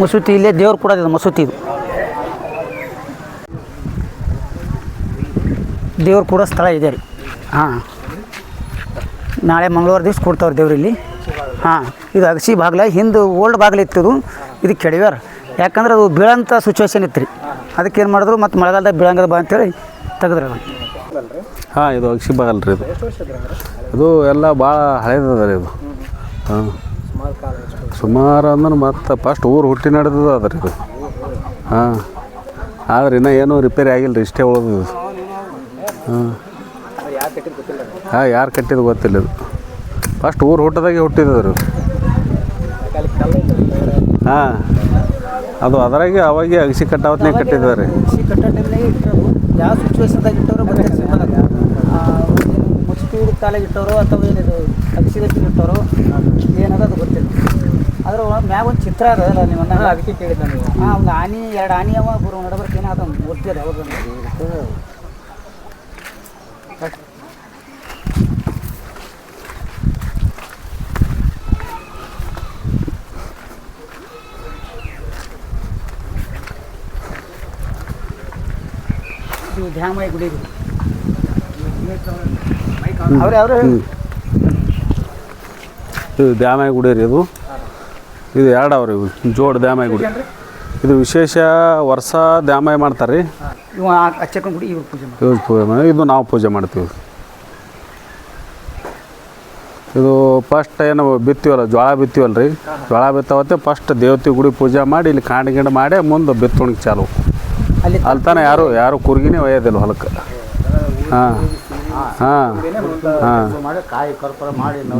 ಮಸೂತಿ ಇಲ್ಲೇ ದೇವ್ರು ಕೊಡೋದಿದೆ ಮಸೂತಿ ಇದು. ದೇವ್ರು ಕೂಡ ಸ್ಥಳ ಇದೆ ರೀ. ಹಾಂ. ನಾಳೆ ಮಂಗಳವಾರ ದಿವ್ಸ ಕೊಡ್ತಾವ್ರಿ ದೇವ್ರು ಇಲ್ಲಿ. ಹಾಂ. ಇದು ಅಗಸಿ ಬಾಗ್ಲ, ಹಿಂದೆ ಓಲ್ಡ್ ಬಾಗಿಲು ಇತ್ತು ಇದು. ಇದು ಕೆಡವ್ಯಾರ. ಯಾಕಂದ್ರೆ ಅದು ಬೀಳಂಥ ಸಿಚುವೇಶನ್ ಇತ್ತು ರೀ. ಅದಕ್ಕೆ ಏನು ಮಾಡಿದ್ರು, ಮತ್ತು ಮಳೆಗಾಲದಾಗ ಬೀಳಂಗದ ಬಾ ಅಂತೇಳಿ ತೆಗೆದ್ರಲ್ಲ ಹಾಂ, ಇದು ಅಗಸಿ ಬಾಗಲ್ ರೀ ಇದು. ಇದು ಎಲ್ಲ ಭಾಳ ಹಳೇದದ ರೀ ಇದು. ಹಾಂ. ಸುಮಾರು ಅಂದ್ರೆ ಮತ್ತೆ ಫಸ್ಟ್ ಊರು ಹುಟ್ಟಿ ನಡೆದದ ಅದ್ರಿ ಇದು. ಹಾಂ. ಆದ್ರೆ ಇನ್ನೂ ಏನೂ ರಿಪೇರಿ ಆಗಿಲ್ಲ ರೀ ಇಷ್ಟೇ ಉಳಿದು ಹಾಂ. ಹಾಂ ಯಾರು ಕಟ್ಟಿದ್ದು ಗೊತ್ತಿಲ್ಲ ಇದು. ಫಸ್ಟ್ ಊರು ಹುಟ್ಟದಾಗೆ ಹುಟ್ಟಿದ್ರು ಹಾಂ. ಅದು ಅದರಾಗೆ ಅವಾಗೆ ಅಗಸಿ ಕಟ್ಟಾವತ್ನೇ ಕಟ್ಟಿದ್ದಾರೆ ಅಗಸಿ ಕಟ್ಟೋ ಟೈಮ್ನಾಗೆ ಇಟ್ಟರು. ಯಾವ ಸಿಚುವೇಶನ್ದಾಗ ಇಟ್ಟವರು ಗೊತ್ತಿಲ್ಲ ಸಿನಿಮಾದಾಗ ಮುಚ್ಚಿದ ಕಾಲಾಗ ಇಟ್ಟವರು ಅಥವಾ ಏನಿದು ಅಗಸಿಗತ್ತಿ ಇಟ್ಟವರು? ಏನದ ಅದು ಗೊತ್ತಿಲ್ಲ. ಅದ್ರ ಮ್ಯಾಗ ಒಂದು ಚಿತ್ರ ಅದ ಅಲ್ಲ ನೀವು ಅದಕ್ಕೆ ಕೇಳಿದ್ದ ನೀವು. ಹಾಂ ಒಂದು ಆನಿ ಎರಡು ಆನಿ ಅವ ಗುರು ನಡಬರ್ಕ ಏನಾದ ಒಂದು ಮೂರ್ತಿ ಅದ ಅವಾಗ ಇದು ಧ್ಯಾಮಯ ಗುಡಿ ಅವ್ರೆ ಅವ್ರು ಇದು ದ್ಯಾಮಾಯಿ ಗುಡಿ ರೀ ಇದು ಇದು ಎರಡು ಅವ್ರಿ ಇವು ಜೋಡ್ ದ್ಯಾಮಾಯಿ ಗುಡಿ. ಇದು ವಿಶೇಷ ವರ್ಷ ದ್ಯಾಮಾಯಿ ಮಾಡ್ತಾರೆ ರೀ ಇವ ಗುಡಿ ಇವ್ರು ಪೂಜೆ ಇವ್ರು ಪೂಜೆ ಮಾಡಿ ಇದು ನಾವು ಪೂಜೆ ಮಾಡ್ತೀವಿ. ಇದು ಫಸ್ಟ್ ಏನು ಬಿತ್ತೀವಲ್ಲ ಜೋಳ ಬಿತ್ತೀವಲ್ಲ ರೀ ಜೋಳ ಬಿತ್ತಾವತ್ತೆ ಫಸ್ಟ್ ದೇವತೆ ಗುಡಿ ಪೂಜೆ ಮಾಡಿ ಇಲ್ಲಿ ಕಾಂಡ ಗಿಂಡ ಮಾಡಿ ಮುಂದೆ ಬಿತ್ತೋಣಕ್ಕೆ ಚಾಲು. ಅಲ್ಲಿ ಅಲ್ಲಿ ತಾನೇ ಯಾರು ಯಾರು ಕುರ್ಗಿನೇ ಒಯ್ಯೋದಿಲ್ಲ ಹೊಲಕ್ಕೆ. ಹಾಂ. ಹಾಂ. ಹಾಂ.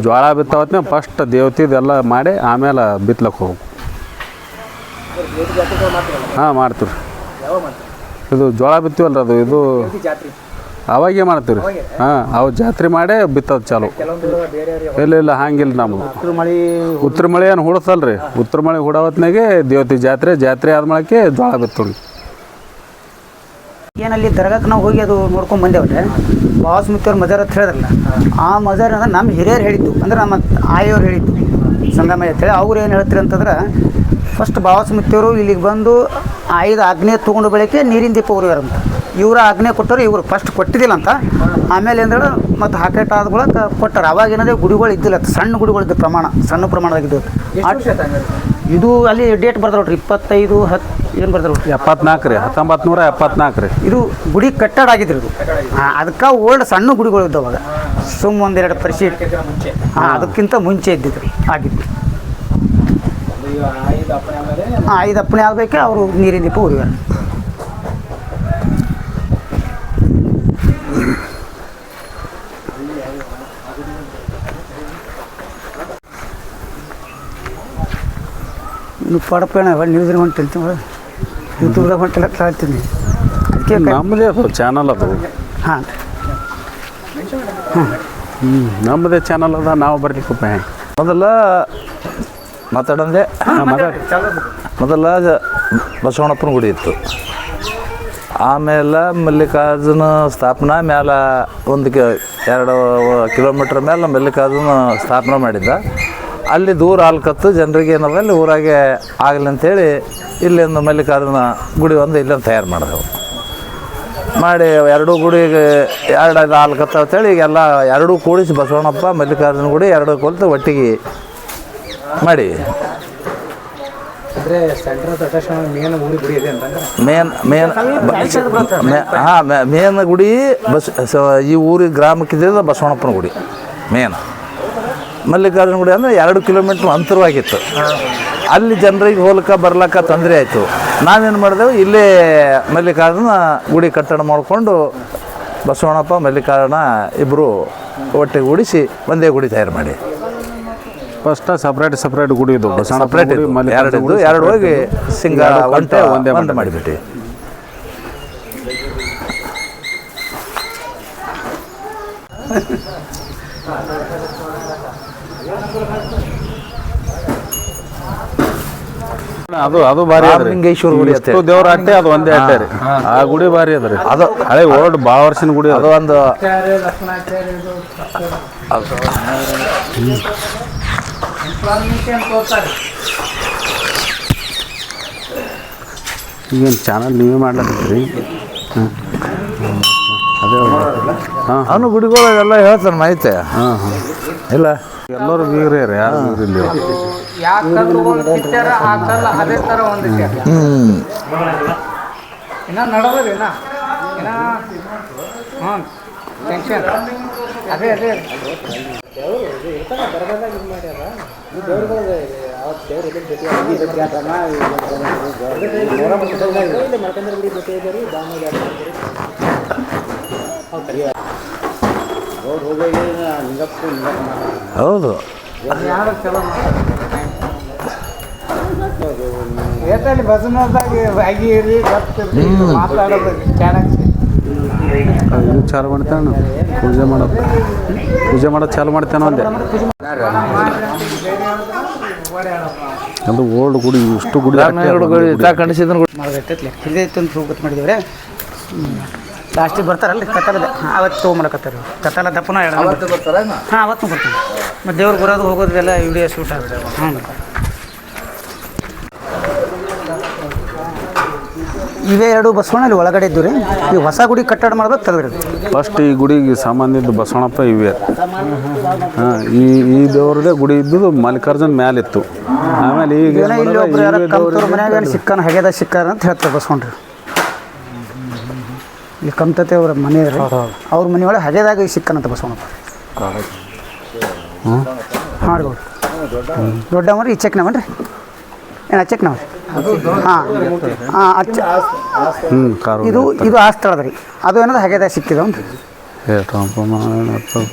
ಜೋಳ ಬಿತ್ತಾವತ್ನೇ ಫಸ್ಟ್ ದೇವತಿದೆಲ್ಲ ಮಾಡಿ ಆಮೇಲೆ ಬಿತ್ಲಕ್ಕೆ ಹೋಗು. ಹಾಂ ಮಾಡ್ತೀವಿ ಇದು ಜೋಳ ಬಿತ್ತೀವಲ್ಲ ಅದು ಇದು ಅವಾಗೆ ಮಾಡ್ತೀವಿ ರೀ ಹಾಂ ಅವು ಜಾತ್ರೆ ಮಾಡೇ ಬಿತ್ತೋದು ಚಾಲು. ಇಲ್ಲ ಇಲ್ಲ ಹಂಗಿಲ್ಲ ನಮ್ಮದು ಉತ್ತರ ಮಳೆ ಏನು ಹುಡಸಲ್ಲ ರೀ ಉತ್ತರ ಮಳೆ ಹುಡಾವತ್ನಾಗೆ ದೇವತೆ ಜಾತ್ರೆ ಜಾತ್ರೆ ಆದ್ಮೇಲೆ ಜೋಳ ಬಿತ್ತೋಣ ಏನಲ್ಲಿ ದರ್ಗಾಕ್ಕೆ ನಾವು ಹೋಗಿ ಅದು ನೋಡ್ಕೊಂಡು ಬಂದೇವ್ರೆ. ಬಾಸ್ ಮುತ್ತವ್ರ ಮಜಾರ್ ಅಂತ ಹೇಳಿದ್ರಲ್ಲ, ಆ ಮಜಾರ್ ಅಂದ್ರೆ ನಮ್ಮ ಹಿರಿಯರು ಹೇಳಿದ್ದು, ಅಂದ್ರೆ ನಮ್ಮ ಆಯೋರು ಹೇಳಿದ್ದು, ಸಂಗಮಯ್ಯ ಅಂತೇಳಿ ಅವ್ರು ಏನು ಹೇಳ್ತಾರೆ ಅಂತಂದ್ರೆ ಫಸ್ಟ್ ಬಾಸ್ ಮುತ್ತವರು ಇಲ್ಲಿಗೆ ಬಂದು ಐದು ಆಜ್ಞೆ ತೊಗೊಂಡು ಬೆಳಗ್ಗೆ ನೀರಿನ ದೀಪ ಅಂತ. ಇವ್ರು ಆಜ್ಞೆ ಕೊಟ್ಟರು ಇವರು. ಫಸ್ಟ್ ಕೊಟ್ಟಿದ್ದಿಲ್ಲ ಅಂತ. ಆಮೇಲೆ ಅಂದ್ರೆ ಮತ್ತು ಹಾಕೆಟ್ ಆದ್ಗಳಕ್ಕೆ ಕೊಟ್ಟರು. ಅವಾಗ ಏನಂದ್ರೆ ಗುಡಿಗಳು ಇದ್ದಿಲ್ಲ ಸಣ್ಣ ಗುಡಿಗಳಿದ್ದು ಪ್ರಮಾಣ, ಸಣ್ಣ ಪ್ರಮಾಣದಾಗಿದ್ದು ಇದು ಅಲ್ಲಿ ಡೇಟ್ ಬರ್ತಾರೆ ನೋಡ್ರಿ ಇಪ್ಪತ್ತೈದು ಹತ್ತು ಏನು ಬರ್ತಾರೆ ನೋಡ್ರಿ? ಎಪ್ಪತ್ನಾಲ್ಕು ರೀ ಹತ್ತೊಂಬತ್ತು ನೂರ ಎಪ್ಪತ್ನಾಲ್ಕು ರೀ. ಇದು ಗುಡಿ ಕಟ್ಟಡ ಆಗಿದ್ರಿ ಇದು. ಅದಕ್ಕೆ ಓಲ್ಡ್ ಸಣ್ಣ ಗುಡಿಗಳು ಇದ್ದವು ಅವಾಗ. ಸುಮ್ ಒಂದೆರಡು ಪರಿಶಿ ಹಾಂ ಅದಕ್ಕಿಂತ ಮುಂಚೆ ಇದ್ದಿದ್ರು ಆಗಿದ್ದು. ಹಾಂ ಐದು ಅಪ್ಪಣೆ ಆಗಬೇಕೆ ಅವರು ನೀರಿನ ದೀಪ ಉರಿವಾರ ಇನ್ನು ಪಡಪೇಣ ನ್ಯೂಸ್ನಾಗ ಹೊಂಟಿರ್ತೀನಿ ಯೂಟ್ಯೂಬ್ದಾಗ ಹೊಂಟಿಲ್ಲ ಹೇಳ್ತೀನಿ. ಅದಕ್ಕೆ ನಮ್ಮದೇ ಅದು ಚಾನಲ್ ಅದು. ಹಾಂ. ಹ್ಞೂ ನಮ್ಮದೇ ಚಾನಲ್ ಅದ ನಾವು ಬರ್ಲಿಕ್ಕಪ್ಪ. ಮೊದಲ ಮಾತಾಡಂದೆ. ಮೊದಲ ಜ- ಬಸವಣ್ಣಪ್ಪನ ಗುಡಿ ಇತ್ತು. ಆಮೇಲೆ ಮಲ್ಲಿಕಾರ್ಜುನ ಸ್ಥಾಪನಾ ಮೇಲೆ ಒಂದು ಕೆ ಎರಡು ಕಿಲೋಮೀಟ್ರ್ ಮೇಲೆ ಮಲ್ಲಿಕಾರ್ಜುನ ಸ್ಥಾಪನೆ ಮಾಡಿದ್ದ. ಅಲ್ಲಿ ದೂರ ಆಲ್ಕತ್ತು ಜನರಿಗೆ ಏನದ ಅಲ್ಲಿ ಊರಾಗೆ ಆಗಲಿ ಅಂತೇಳಿ ಇಲ್ಲಿಂದ ಮಲ್ಲಿಕಾರ್ಜುನ ಗುಡಿ ಒಂದು ಇಲ್ಲೊಂದು ತಯಾರು ಮಾಡಿದೆವು. ಮಾಡಿ ಎರಡೂ ಗುಡಿಗೆ ಎರಡು ಐದು ಆಲ್ಕತ್ತ ಅಂತೇಳಿ ಈಗೆಲ್ಲ ಎರಡೂ ಕೂಡಿಸಿ ಬಸವಣ್ಣಪ್ಪ ಮಲ್ಲಿಕಾರ್ಜುನ ಗುಡಿ ಎರಡು ಕೊಲ್ತು ಒಟ್ಟಿಗೆ ಮಾಡಿ. ಮೇನ್ ಮೇನ್ ಹಾಂ ಮೇನ್ ಗುಡಿ ಬಸ್ ಈ ಊರಿಗೆ ಗ್ರಾಮಕ್ಕಿದ್ದ ಬಸವಣ್ಣಪ್ಪನ ಗುಡಿ ಮೇನ್. ಮಲ್ಲಿಕಾರ್ಜುನ ಗುಡಿ ಅಂದರೆ ಎರಡು ಕಿಲೋಮೀಟ್ರ್ ಅಂತರವಾಗಿತ್ತು. ಅಲ್ಲಿ ಜನರಿಗೆ ಹೋಲಕ ಬರ್ಲಕ್ಕ ತೊಂದರೆ ಆಯಿತು. ನಾವೇನು ಮಾಡಿದೆವು? ಇಲ್ಲೇ ಮಲ್ಲಿಕಾರ್ಜುನ ಗುಡಿ ಕಟ್ಟಡ ಮಾಡಿಕೊಂಡು ಬಸವಣ್ಣಪ್ಪ ಮಲ್ಲಿಕಾರ್ಜುನ ಇಬ್ಬರು ಒಟ್ಟಿಗೆ ಉಡಿಸಿ ಒಂದೇ ಗುಡಿ ತಯಾರು ಮಾಡಿ. ಫಸ್ಟ್ ಸಪ್ರೇಟ್ ಸಪ್ರೇಟ್ ಗುಡಿ ಇದು. ಸಪ್ರೇಟ್ ಎರಡು ಎರಡು ಹೋಗಿ. ಸಿಂಗ ಒಂಟೆ ಒಂದೇ ಒಂದೇ ಮಾಡಿಬಿಟ್ಟು. ಅದು ಅದು ಭಾರಿ ಅದ್ರಿ. ರಾಮಲಿಂಗೇಶ್ವರ ಗುಡಿ ಎಷ್ಟು ದೇವ್ರ ಅಟ್ಟೆ ಅದು ಒಂದೇ ಅಟ್ಟೆ ರೀ. ಆ ಗುಡಿ ಭಾರಿ ಅದ್ರಿ. ಅದು ಹಳೆ ಓಲ್ಡ್ ಭಾಳ ವರ್ಷದ ಗುಡಿ ಅದು. ಅದು ಒಂದು ಈಗೇನು ಚಾನಲ್ ನೀವೇ ಮಾಡ್ಲತ್ತೀರಿ ಹಾಂ. ಅದೇ ಹಾಂ ಅವನು ಹೇಳ್ತಾರೆ ಹೇಳ್ತಾನೆ ಮಾಹಿತಿ. ಹಾಂ ಹಾಂ. ಇಲ್ಲ? ಎಲ್ಲರೂ ಬೀಗ್ರಿ ಯಾರು ಬೀಗ್ರಿ ಇಲ್ಲಿ ಯಾವ ಕಲ್ಲು ಕಿತ್ತಾರ ಆ ಕಲ್ಲು ಅದೇ ಥರ ಒಂದಿದೆ ಹ್ಞೂ ಅದೇ ಅದೇ. ಭಜನದಾಗ ಆಗಿರಿ ಇದು ಚಾಲು ಮಾಡ್ತಾನ ಪೂಜೆ ಮಾಡೋದು ಪೂಜೆ ಮಾಡೋ ಚಾಲು ಮಾಡ್ತಾನ ಅಂದೆ. ಅದು ಓಲ್ಡ್ ಗುಡಿ ಇಷ್ಟು ಗುಡಿ ಕಂಡಿಸಿದ್ರೆ ಇತ್ತ ಲಾಸ್ಟಿಗೆ ಬರ್ತಾರಲ್ಲ ಕತ್ತಲದ ಅವತ್ತು ತೊಗೊಂಬರಕತ್ತಾರ ಕತ್ತಲ ದಪ್ಪನ ಎರಡು ಹಾಂ ಅವತ್ತು ಬರ್ತೀನಿ. ಮತ್ತು ದೇವ್ರಿಗೆ ಬರೋದು ಹೋಗೋದೆಲ್ಲ ವಿಡಿಯೋ ಶೂಟ್ ಆಗುತ್ತೆ. ಹ್ಞೂ ಇವೇ ಎರಡು ಬಸವಣ್ಣ ಅಲ್ಲಿ ಒಳಗಡೆ ಇದ್ದು ರೀ ಈ ಹೊಸ ಗುಡಿ ಕಟ್ಟಡ ಮಾಡ್ಬೇಕು ತೆಗೆದ್ರಿ ಫಸ್ಟ್ ಈ ಗುಡಿಗೆ ಸಾಮಾನ್ಯದ್ದು ಬಸವಣ್ಣಪ್ಪ ಇವೇ. ಹಾಂ ಈ ಈ ದೇವ್ರದೇ ಗುಡಿ ಇದ್ದುದು ಮಲ್ಲಿಕಾರ್ಜುನ್ ಮ್ಯಾಲಿತ್ತು. ಆಮೇಲೆ ಈಗ ಇಲ್ಲಿ ಮನ್ಯಾಗ ಸಿಕ್ಕನ ಹಗೆದ ಸಿಕ್ಕಾರ ಅಂತ ಹೇಳ್ತಾರೆ ಬಸವಣ್ರಿ. ಇಲ್ಲಿ ಕಮ್ತತೆ ಅವ್ರ ಮನೆ ರೀ. ಅವ್ರ ಮನೆಯೊಳಗೆ ಹಗೆದಾಗ ಸಿಕ್ಕನಂತ ಬಸವಣ್ಣಪ್ಪ. ಹಾಂ? ರೀ ದೊಡ್ಡವ್ರಿ ಈ ಚೆಕ್ನವನ್ರಿ? ಏನು ಅಚ್ಚಕ್ನವ ಹಾಂ. ಹಾಂ ಅಚ್ಚ ಹ್ಞೂ ಕಾರು ಇದು ಇದು ಆ ಸ್ಥಳದ ರೀ. ಅದು ಏನದ ಹಗೆದಾಗ ಟ್ರಾನ್ಸ್ಫಾರ್ಮರ್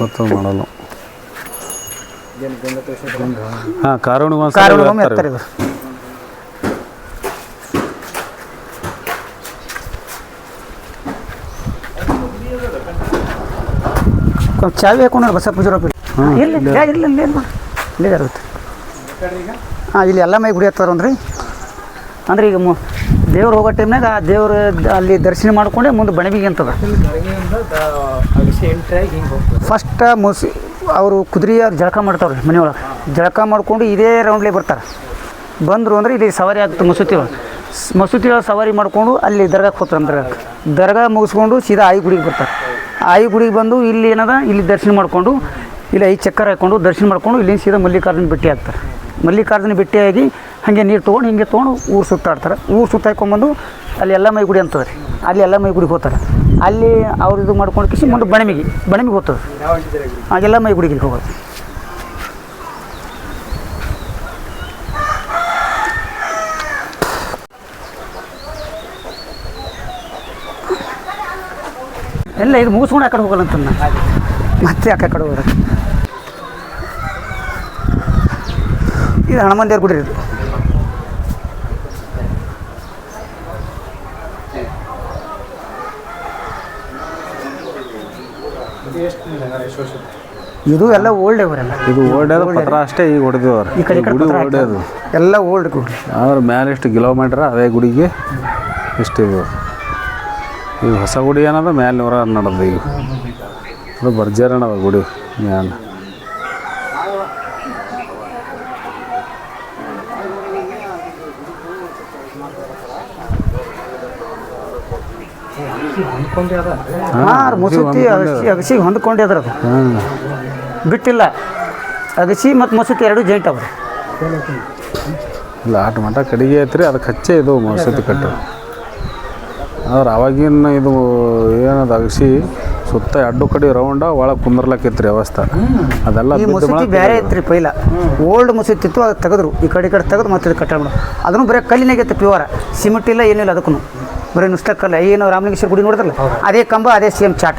ಹತ್ತು ಮಾಡಲ್ಲ. ಹಾಂ ಕಾರಣ ಕಾರಣ ಎತ್ತಾರೆ ಇದು. ಚಾವಿ ಹಾಕೊಂಡ್ರೆ ಬಸ ಪೂಜಾರ ಇಲ್ಲ ಇಲ್ಲ ಇಲ್ಲ ಇಲ್ಲ ಇಲ್ಲ. ಇಲ್ಲೇ ಇರುತ್ತೆ ಹಾಂ ಇಲ್ಲಿ ಎಲ್ಲ ಮೈ ಗುಡಿ ಹತ್ತಾರಂದ್ರಿ ಅಂದ್ರೆ ಈಗ ಮು ದೇವ್ರು ಹೋಗೋ ಟೈಮ್ನಾಗ ಆ ದೇವ್ರ ಅಲ್ಲಿ ದರ್ಶನ ಮಾಡ್ಕೊಂಡೆ ಮುಂದೆ ಬಣಬಿಗೆ ಅಂತದ. ಫಸ್ಟ್ ಮುಸಿ ಅವರು ಕುದುರೆಯ ಜಳಕ ಮಾಡ್ತಾವ್ರಿ ಮನೆಯೊಳಗೆ. ಜಳಕ ಮಾಡ್ಕೊಂಡು ಇದೇ ರೌಂಡ್ಲಿ ಬರ್ತಾರೆ. ಬಂದರು ಅಂದ್ರೆ ಇಲ್ಲಿ ಸವಾರಿ ಆಗ್ತದೆ ಮಸೂತಿ ಒಳಗೆ. ಮಸೂತಿ ಒಳಗೆ ಸವಾರಿ ಮಾಡಿಕೊಂಡು ಅಲ್ಲಿ ದರ್ಗಾಕ್ಕೆ ಹೋಗ್ತಾರೆ ದರ್ಗಾಕ್ಕೆ ದರ್ಗಾ ಮುಗಿಸ್ಕೊಂಡು ಸೀದಾ ಆಯಿ ಗುಡಿಗೆ ಬರ್ತಾರೆ. ಆಯಿ ಗುಡಿಗೆ ಬಂದು ಇಲ್ಲಿ ಏನದ? ಇಲ್ಲಿ ದರ್ಶನ ಮಾಡಿಕೊಂಡು, ಇಲ್ಲಿ ಐದು ಚಕ್ಕರ್ ಹಾಕ್ಕೊಂಡು ದರ್ಶನ ಮಾಡ್ಕೊಂಡು ಇಲ್ಲಿಂದ ಸೀದಾ ಮಲ್ಲಿಕಾರ್ಜುನ ಭೇಟಿ ಆಗ್ತಾರೆ. ಮಲ್ಲಿಕಾರ್ಜುನ ಭೇಟಿಯಾಗಿ ಹಾಗೆ ನೀರು ತೊಗೊಂಡು ಹಿಂಗೆ ತೊಗೊಂಡು ಊರು ಸುತ್ತಾಡ್ತಾರೆ. ಊರು ಸುತ್ತ ಹಾಕ್ಕೊಂಬಂದು ಅಲ್ಲಿ ಎಲ್ಲ ಮೈ ಗುಡಿ ಅಂತದೆ ರೀ. ಅಲ್ಲಿ ಎಲ್ಲ ಮೈ ಗುಡಿಗೆ ಹೋಗ್ತಾರೆ. ಅಲ್ಲಿ ಅವ್ರು ಇದು ಮಾಡ್ಕೊಂಡು ಕಿಸಿ ಮುಂದೆ ಬಣಮಿಗೆ ಬಣಮಿಗೆ ಹೋಗ್ತದೆ. ಹಾಗೆಲ್ಲ ಮೈ ಗುಡಿಗೆ ಹೋಗೋದು. ಎಲ್ಲ ಇದು ಮುಗಿಸ್ಕೊಂಡು ಆ ಕಡೆ ಹೋಗಲ್ಲ ಅಂತ ನಾನು ಮತ್ತೆ ಆ ಕಡೆ ಹೋಗೋದು ಇದು ಹನುಮನ್ ದೇವ್ರ ಗುಡಿ ಇದು. ಇದು ಎಲ್ಲ ಓಲ್ಡ್ ಇವರೆಲ್ಲ ಇದು ಓಲ್ಡ್ ಪತ್ರ ಅಷ್ಟೇ ಈಗ ಹೊಡೆದವ್ರು ಈ ಕಡೆ ಈ ಕಡೆ ಗುಡಿ ಪತ್ರ. ಎಲ್ಲ ಓಲ್ಡ್ ಗುಡಿ. ಆದ್ರೆ ಮೇಲೆ ಎಷ್ಟು ಕಿಲೋಮೀಟ್ರ್ ಅದೇ ಗುಡಿಗೆ ಇಷ್ಟು ಇದು ಈಗ ಹೊಸ ಗುಡಿ ಏನದ? ಮ್ಯಾಲ ನೂರ ಹನ್ನೆರಡು ಈಗ. ಅದು ಬರ್ಜಾರಣ ಗುಡಿ? ಮ್ಯಾಲೆ. ಹಾಂ ಮಸೂತಿ ಅಗಸಿ ಹೊಂದ್ಕೊಂಡೆ ಅದ್ರ ಬಿಟ್ಟಿಲ್ಲ. ಅಗಸಿ ಮತ್ತು ಮಸೂತಿ ಎರಡು ಜೈಂಟ್ ಅವ್ರಿ ಇಲ್ಲ ಆಟ ಮಠ ಕಡಿಗೆ ಐತ್ರಿ ಅದಕ್ಕೆ ಹಚ್ಚೆ ಇದು ಮಸೂತಿ ಕಟ್ಟು. ಆದ್ರೆ ಅವಾಗಿನ ಇದು ಏನದ ಅಗಸಿ ಸುತ್ತ ಎರಡು ಕಡೆ ರೌಂಡ ಒಳಗೆ ಕುಂದ್ರಲಕ್ಕೈತ್ರಿ ಅವಸ್ಥೆ ಅದೆಲ್ಲ ಈ ಮಸೂತಿ ಬೇರೆ ಐತ್ರಿ ಪೈಲ. ಓಲ್ಡ್ ಮುಸಿತ್ತಿತ್ತು ಇತ್ತು ಅದು ತೆಗೆದ್ರು. ಈ ಕಡೆ ಈ ಕಡೆ ತೆಗೆದು ಮತ್ತೆ ಇದು ಕಟ್ಟ ಮಾಡು ಅದನ್ನು ಬರೀ ಕಲ್ಲಿನಾಗೆ ಇತ್ತು ಪ್ಯೂವರ ಸಿಮೆಂಟ್ ಇಲ್ಲ ಏನಿಲ್ಲ ಅದಕ್ಕೂ ಬರೀ ನುಸ್ತಕ್ಕಲ್ಲ ಕಲ್ಲ. ಏನು ರಾಮಲಿಂಗೇಶ್ವರ ಗುಡಿ ನೋಡಿದ್ರಲ್ಲ? ಅದೇ ಕಂಬ ಅದೇ ಸೇಮ್ ಚಾಟ.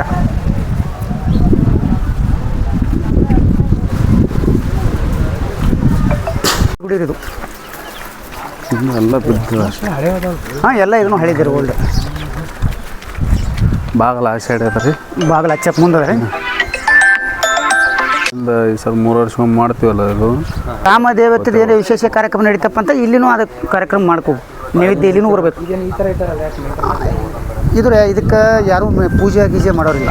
ಗುಡಿ ಇದು ಎಲ್ಲ ಬಿದ್ದು ಹಾಂ ಎಲ್ಲ ಇದನ್ನು ಹಳಿದಿರಿ ಓಲ್ಡ್ ಬಾಗಲ ಆ ಸೈಡ್ ಅದ ರೀ. ಬಾಗಲ ಹಚ್ಚಕ್ಕೆ ಮುಂದೆ ಒಂದು ಈ ಸಲ ಮೂರು ವರ್ಷ ಮಾಡ್ತೀವಲ್ಲ ಇದು? ರಾಮ ದೇವತೆದು ಏನೋ ವಿಶೇಷ ಕಾರ್ಯಕ್ರಮ ನಡೀತಪ್ಪ ಅಂತ ಇಲ್ಲಿನೂ ಅದು ಕಾರ್ಯಕ್ರಮ ಮಾಡ್ಕೋ ನೈವೇದ್ಯ ಇಲ್ಲಿನೂ ಬರಬೇಕು. ಇದ್ರೆ ಇದಕ್ಕೆ ಯಾರು ಪೂಜೆ ಗೀಜೆ ಮಾಡೋರಿಲ್ಲ.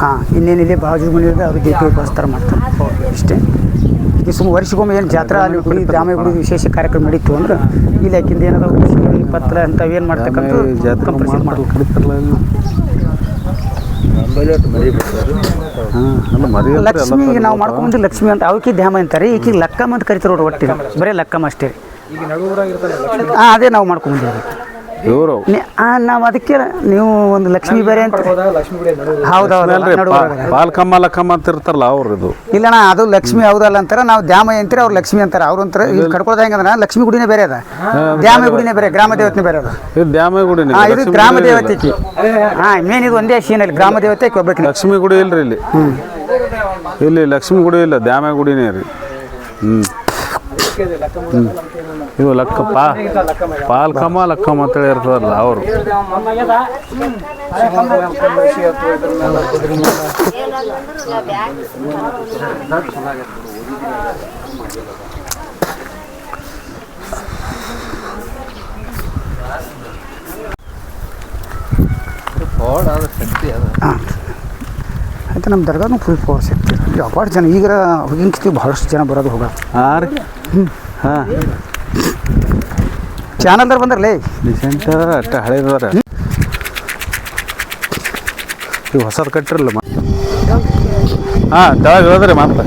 ಹಾಂ ಇನ್ನೇನಿದೆ ಬಾಜು ಮನೆ ಅವ್ರಿಗೆ ದೀಪ ಉಪಸ್ತಾರ ಮಾಡ್ತಾರೆ. ಇಷ್ಟೇ. ಈ ಸುಮ್ಮ ವರ್ಷಕ್ಕೊಮ್ಮೆ ಏನು ಜಾತ್ರಾ ಅಲ್ಲಿ ಗುಡಿ ದ್ಯಾಮ ಗುಡಿ ವಿಶೇಷ ಕಾರ್ಯಕ್ರಮ ನಡೀತು ಅಂದ್ರೆ ಇಲಾಖೆಯಿಂದ ಏನಾದ್ರು ಕೃಷಿ ಪತ್ರ ಅಂತ ಏನು ಮಾಡ್ತಕ್ಕಂಥ ಇಲ್ಲಿ ಲಕ್ಷ್ಮಿ ನಾವು ಮಾಡ್ಕೊಂಡು ಲಕ್ಷ್ಮಿ ಅಂತ. ಅವಕ್ಕೆ ಧ್ಯಾಮ ಅಂತಾರೆ. ಈಕಿಗೆ ಲಕ್ಕಮ್ಮ ಅಂತ ಕರಿತಾರೆ ಒಟ್ಟಿಗೆ. ಬರೀ ಲಕ್ಕಮ್ಮ ಅಷ್ಟೇ. ಹಾಂ ಅದೇ ನಾವು ಮಾಡ್ಕೊಂಡಿದ್ದೀವಿ ಇವರು ನಾವು ಅದಕ್ಕೆ ನೀವು ಒಂದು ಲಕ್ಷ್ಮಿ ಬೇರೆ ಅಂತ ಹೌದೌದು ಬಾಲ್ಕಮ್ಮ ಲಕ್ಕಮ್ಮ ಅಂತ ಇರ್ತಾರಲ್ಲ ಅವ್ರದ್ದು. ಇದು ಇಲ್ಲಣ್ಣ ಅದು ಲಕ್ಷ್ಮಿ ಹೌದಲ್ಲ ಅಂತಾರ ನಾವು ದ್ಯಾಮ ಅಂತೀರಿ ಅವ್ರು ಲಕ್ಷ್ಮಿ ಅಂತಾರೆ. ಅವ್ರು ಅಂತಾರೆ ಇಲ್ಲಿ ಕಡ್ಕೊಳ್ದ ಹೆಂಗಂದ್ರೆ ಲಕ್ಷ್ಮಿ ಗುಡಿನೇ ಬೇರೆ ಅದ. ದ್ಯಾಮ ಗುಡಿನೇ ಬೇರೆ ಗ್ರಾಮ ದೇವತೆ ಬೇರೆ ಅದ. ಇದು ದ್ಯಾಮ ಗುಡಿನೇ ಇದು ಗ್ರಾಮ ದೇವತೆ ಹಾ ಮೇನ್ ಇದು ಒಂದೇ ಸೀನ್ ಅಲ್ಲಿ ಗ್ರಾಮ ದೇವತೆ ಒಬ್ಬಾಕಿ ಲಕ್ಷ್ಮಿ ಗುಡಿ ಇಲ್ರಿ ಇಲ್ಲಿ. ಇಲ್ಲಿ ಲಕ್ಷ್ಮಿ ಗುಡಿ ಇಲ್ಲ ದ್ಯಾಮ ಗುಡಿನೇ ರೀ. ಹ್ಞೂ ಇವು ಲಕ್ಕ ಪಾ ಪಾಲ್ಕಮ್ಮ ಲಕ್ಕಮ್ಮ ಅಂತೇಳಿ ಇರ್ತದಲ್ಲ ಅವರು. ಆಯ್ತು ನಮ್ಮ ದರ್ಗಾನು ಫುಲ್ ಫೋರ್ಸ್ ಇರ್ತೀವಿ ಅಪಾಟ್ ಜನ ಈಗ ಹೋಗಿಂಕಿಸ್ತೀವಿ ಭಾಳಷ್ಟು ಜನ ಬರೋದು ಹೋಗ ಹಾಂ ರೀ. ಹಾಂ. ಚಾನಲ್ದಾರ ಬಂದ್ರಲ್ಲೇ ಡಿಸೆಂಟ್ ಅಷ್ಟೇ ಹಳೇದದಾರ. ಇವು ಹೊಸದು ಕಟ್ಟಿರಲ್ಲ ಹಾಂ ತೆಳಗೆ ಹೇಳಿದ್ರಿ ಮತ್ತೆ